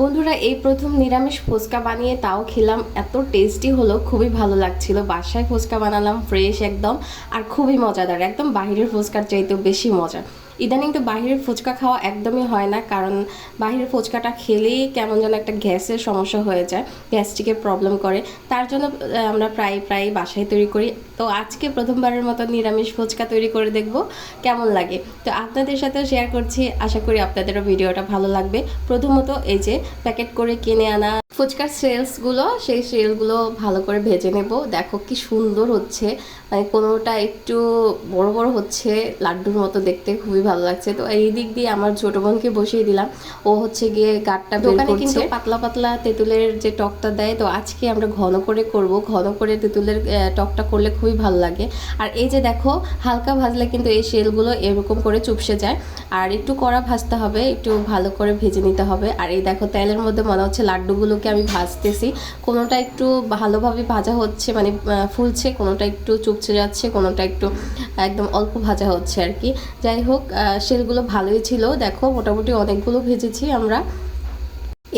বন্ধুরা, এই প্রথম নিরামিষ ফুচকা বানিয়ে তাও খেলাম। এত টেস্টি হলো, খুবই ভালো লাগছিল। বাসায় ফুচকা বানালাম ফ্রেশ একদম, আর খুবই মজাদার। একদম বাহিরের ফুচকার চাইতেও বেশি মজা ইদানিং তো বাহিরের ফুচকা খাওয়া একদমই হয় না, কারণ বাহিরের ফুচকাটা খেলেই কেমন যেন একটা গ্যাসের সমস্যা হয়ে যায়, গ্যাস্ট্রিকের প্রবলেম করে। তার জন্য আমরা প্রায় প্রায় বাসায় তৈরি করি। তো আজকে প্রথমবারের মতো নিরামিষ ফুচকা তৈরি করে দেখব, কেমন লাগে। তো আপনাদের সাথেও শেয়ার করছি, আশা করি আপনাদেরও ভিডিওটা ভালো লাগবে। প্রথমত এই যে প্যাকেট করে কিনে আনা ফুচকার সেলসগুলো, সেই সেলগুলো ভালো করে ভেজে নেব। দেখো কি সুন্দর হচ্ছে মানে কোনোটা একটু বড় বড় হচ্ছে, লাড্ডুর মতো দেখতে খুবই ভালো লাগছে। তো এই দিক দিয়ে আমার ছোট বোনকে বসিয়ে দিলাম। ও হচ্ছে গিয়ে গাটটা দোকানে কিন্তু পাতলা পাতলা তেঁতুলের যে টকটা দেয় তো আজকে আমরা ঘন করে করব। ঘন করে তেঁতুলের টকটা করলে খুবই ভালো লাগে। আর এই যে দেখো হালকা ভাজলে কিন্তু এই শেলগুলো এরকম করে চুপসে যায়। আর একটু কড়া ভাজতে হবে একটু ভালো করে ভেজে নিতে হবে। আর এই দেখো তেলের মধ্যে মনে হচ্ছে লাড্ডুগুলোকে আমি ভাজতেছি। কোনোটা একটু ভালোভাবে ভাজা হচ্ছে মানে ফুলছে কোনোটা একটু চুপসে যাচ্ছে কোনোটা একটু একদম অল্প ভাজা হচ্ছে আর কি। যাই হোক আহ, শেলগুলো ভালোই ছিল। দেখো মোটামুটি অনেকগুলো ভেজেছি আমরা।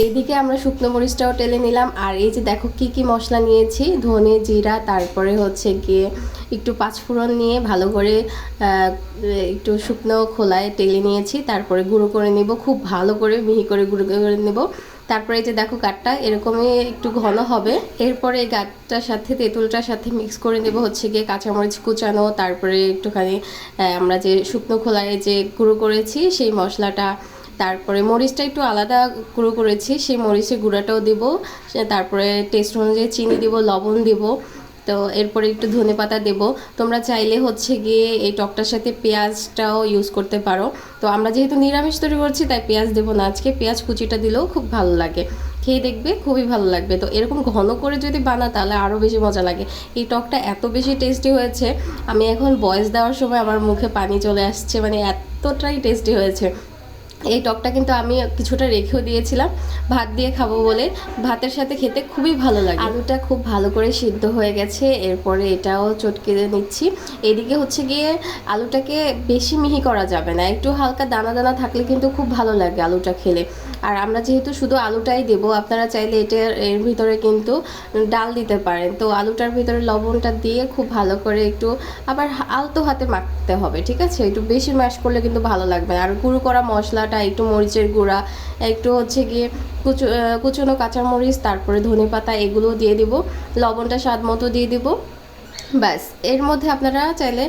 এইদিকে আমরা শুকনো মরিচটাও টেলে নিলাম। আর এই যে দেখো কি কি মশলা নিয়েছি? ধনে জিরা তারপরে হচ্ছে গিয়ে একটু পাঁচফোড়ন নিয়ে ভালো করে একটু শুকনো খোলায় টেলে নিয়েছি। তারপরে গুঁড়ো করে নেব খুব ভালো করে মিহি করে গুঁড়ো করে নেব। তারপরে এই যে দেখো গাঠটা এরকমই একটু ঘন হবে। এরপরে এই গাঠটার সাথে, তেঁতুলটার সাথে মিক্স করে নেব হচ্ছে গিয়ে কাঁচামরিচ কুচানো, তারপরে একটুখানি আমরা যে শুকনো খোলায় যে গুঁড়ো করেছি, সেই মশলাটা, তারপরে মরিচটা একটু আলাদা গুঁড়ো করেছি, সেই মরিচের গুঁড়াটাও দেবো তারপরে টেস্ট অনুযায়ী চিনি দিব, লবণ দিব তো এরপরে একটু ধনে পাতা দেবো। তোমরা চাইলে হচ্ছে গিয়ে এই টকটার সাথে পেঁয়াজটাও ইউজ করতে পারো। তো আমরা যেহেতু নিরামিষ তৈরি করছি, তাই পেঁয়াজ দেবো না আজকে। পেঁয়াজ কুচিটা দিলেও খুব ভালো লাগে। খেয়ে দেখবে খুবই ভালো লাগবে। তো এরকম ঘন করে যদি বানা তাহলে আরও বেশি মজা লাগে। এই টকটা এত বেশি টেস্টি হয়েছে, আমি এখন বয়স দেওয়ার সময় আমার মুখে পানি চলে আসছে মানে এতটাই টেস্টি হয়েছে। এই টকটা কিন্তু আমি কিছুটা রেখেও দিয়েছিলাম। ভাত দিয়ে খাব বলে। ভাতের সাথে খেতে খুবই ভালো লাগে। আলুটা খুব ভালো করে সিদ্ধ হয়ে গেছে। এরপরে এটাও চটকে নিচ্ছি। এদিকে হচ্ছে গিয়ে আলুটাকে বেশি মিহি করা যাবে না। একটু হালকা দানা দানা থাকলে কিন্তু খুব ভালো লাগে আলুটা খেলে। আর আমরা যেহেতু শুধু আলুটাই দেবো, আপনারা চাইলে এটার এর ভিতরে কিন্তু ডাল দিতে পারেন। তো আলুটার ভিতরে লবণটা দিয়ে খুব ভালো করে একটু আবার আলতো হাতে মাখতে হবে, ঠিক আছে? একটু বেশি ম্যাশ করলে কিন্তু ভালো লাগবে আর গুঁড়ো করা মশলাটা একটু মরিচের গুঁড়া, একটু হচ্ছে গিয়ে কুচো কুচনো কাঁচামরিচ, তারপরে ধনে পাতা এগুলো দিয়ে দিব। লবণটা স্বাদ মতো দিয়ে দিব। ব্যাস, এর মধ্যে আপনারা চাইলে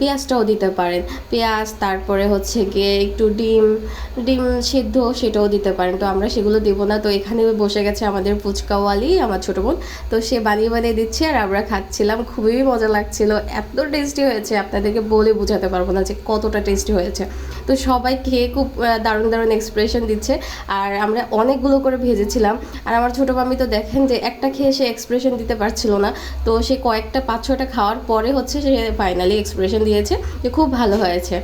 পেঁয়াজটাও দিতে পারেন। পেঁয়াজ, তারপরে হচ্ছে গিয়ে একটু ডিম ডিম সিদ্ধ সেটাও দিতে পারেন। তো আমরা সেগুলো দেবো না। তো এখানে বসে গেছে আমাদের ফুচকাওয়ালি, আমার ছোটো বোন। তো সে বানিয়ে বানিয়ে দিচ্ছে আর আমরা খাচ্ছিলাম। খুবই মজা লাগছিল। এত টেস্টি হয়েছে। আপনাদেরকে বলে বোঝাতে পারব না যে কতটা টেস্টি হয়েছে। তো সবাই খেয়ে খুব দারুণ দারুণ এক্সপ্রেশন দিচ্ছে। আর আমরা অনেকগুলো করে ভেজেছিলাম। আর আমার ছোটো মামি তো দেখেন যে একটা খেয়ে সে এক্সপ্রেশন দিতে পারছিল না। তো সে কয়েকটা পাঁচ ছটা খাওয়ার পরে হচ্ছে সে ফাইনালি এক্সপ্রেশন দিয়েছে যে খুব ভালো হয়েছে।